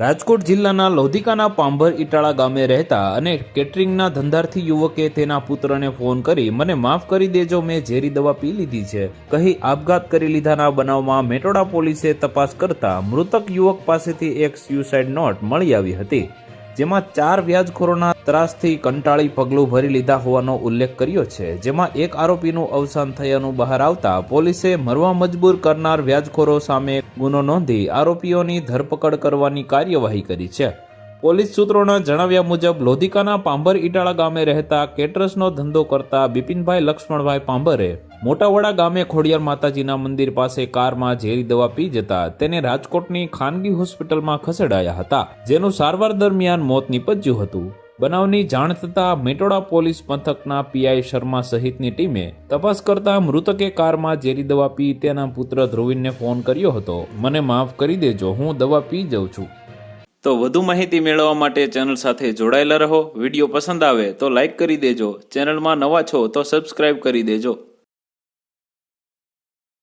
રાજકોટ જિલ્લાના લોધિકાના પાંભર ઇટાળા ગામે રહેતા અને કેટરિંગના ધંધાર્થી યુવકે તેના પુત્રને ફોન કરી, મને માફ કરી દેજો, મેં ઝેરી દવા પી લીધી છે. કહી આપઘાત કરી લીધાના બનાવમાં મેટોડા પોલીસે તપાસ કરતા મૃતક યુવક પાસેથી એક સ્યુસાઇડ નોટ મળી આવી હતી. જેમાં ચાર વ્યાજખોરોના ત્રાસથી કંટાળી પગલું ભરી લીધા હોવાનો ઉલ્લેખ કર્યો છે. જેમાં એક આરોપીનું અવસાન થયાનું બહાર આવતા પોલીસે મરવા મજબૂર કરનાર વ્યાજખોરો સામે ગુનો નોંધી આરોપીઓની ધરપકડ કરવાની કાર્યવાહી કરી છે. પોલીસ સૂત્રોના જણાવ્યા મુજબ, લોધિકાના પાંભર ઇટાળા ગામે રહેતા કેટરસનો ધંધો કરતા બિપિનભાઈ લક્ષ્મણભાઈ પાંભરે મોટાવડા ગામે ખોડિયાર માતાજીના મંદિર પાસે કારમાં ઝેરી દવા પી જતા તેને રાજકોટની ખાનગી હોસ્પિટલમાં ખસેડાયા હતા, જેનું સારવાર દરમિયાન મોત નીપજ્યું હતું. બનાવની જાણ થતાં મેટોડા પોલીસ પંથકના પીઆઈ શર્મા સહિતની ટીમે તપાસ કરતા મૃતકે કારમાં ઝેરી દવા પી તેના પુત્ર ધ્રુવિનને ફોન કર્યો હતો. મને માફ કરી દેજો, હું દવા પી જાઉં છું. તો વધુ માહિતી મેળવવા માટે ચેનલ સાથે જોડાયેલા રહો. વીડિયો પસંદ આવે તો લાઈક કરી દેજો. ચેનલમાં નવા છો તો સબસ્ક્રાઇબ કરી દેજો.